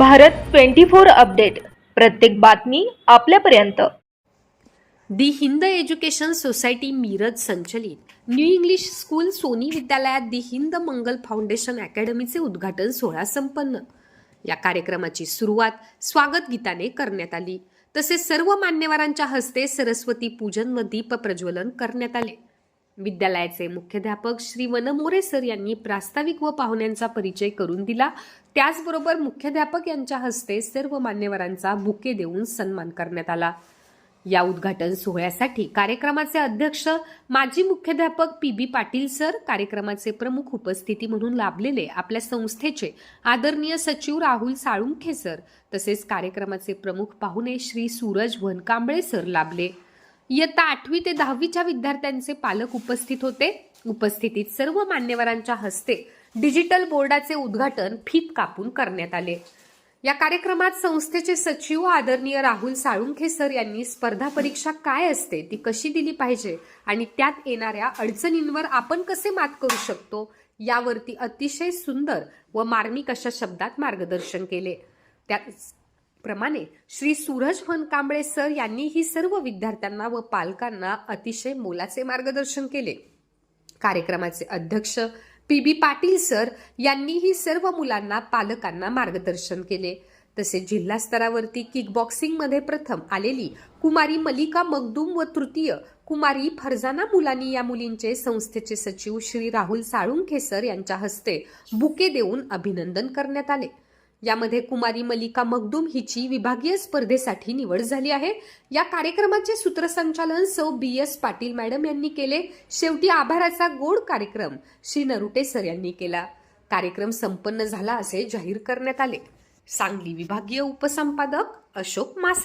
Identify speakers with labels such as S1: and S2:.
S1: Bharat twenty four update. प्रत्येक बातमी आपल्यापर्यंत.
S2: The Hind education society Miraj संचलित. न्यू इंग्लिश स्कूल सोनी विद्यालयात दी हिंद मंगल फाउंडेशन अकॅडमीचे उद्घाटन सोहळा संपन्न. या कार्यक्रमाची सुरुवात स्वागत गीताने करण्यात आली. तसेच सर्व मान्यवरांच्या हस्ते सरस्वती पूजन व दीप प्रज्वलन करण्यात आले. विद्यालयाचे मुख्याध्यापक श्री वनमोरे सर यांनी प्रास्ताविक व पाहुण्यांचा परिचय करून दिला. त्याचबरोबर मुख्याध्यापक यांच्या हस्ते सर्व मान्यवरांचा बुके देऊन सन्मान करण्यात आला. या उद्घाटन सोहळ्यासाठी कार्यक्रमाचे अध्यक्ष माजी मुख्याध्यापक पी बी पाटील सर कार्यक्रमाचे प्रमुख उपस्थिती म्हणून लाभलेले आपल्या संस्थेचे आदरणीय सचिव राहुल साळुंखे सर तसेच कार्यक्रमाचे प्रमुख पाहुणे श्री सूरज वनकांबळे सर लाभले. इयत्ता आठवी ते दहावीच्या विद्यार्थ्यांचे पालक उपस्थित होते. उपस्थितीत सर्व मान्यवरांच्या हस्ते डिजिटल बोर्डाचे उद्घाटन फीत कापून करण्यात आले. या कार्यक्रमात संस्थेचे सचिव आदरणीय राहुल साळुंखे सर यांनी स्पर्धा परीक्षा काय असते ती कशी दिली पाहिजे आणि त्यात येणाऱ्या अडचणींवर आपण कसे मात करू शकतो यावरती अतिशय सुंदर व मार्मिक अशा शब्दात मार्गदर्शन केले. प्रमाणे श्री सूरज वनकांबळे सर यांनी ही सर्व विद्यार्थ्यांना व पालकांना अतिशय मोलाचे मार्गदर्शन केले. कार्यक्रमाचे अध्यक्ष पी बी पाटील सर यांनीही सर्व मुलांना पालकांना मार्गदर्शन केले. तसेच जिल्हा स्तरावरती किक प्रथम आलेली कुमारी मलिका मगदूम व तृतीय कुमारी फरजाना मुलानी या मुलींचे संस्थेचे सचिव श्री राहुल साळुंखे सर यांच्या हस्ते बुके देऊन अभिनंदन करण्यात आले. यामध्ये कुमारी मलिका मगदूम हिची विभागीय स्पर्धेसाठी निवड झाली आहे. या कार्यक्रमाचे सूत्रसंचालन सौ बी एस पाटील मॅडम यांनी केले. शेवटी आभाराचा गोड कार्यक्रम श्री नरुटे सर यांनी केला. कार्यक्रम संपन्न झाला असे जाहीर करण्यात आले. सांगली विभागीय उपसंपादक अशोक मासा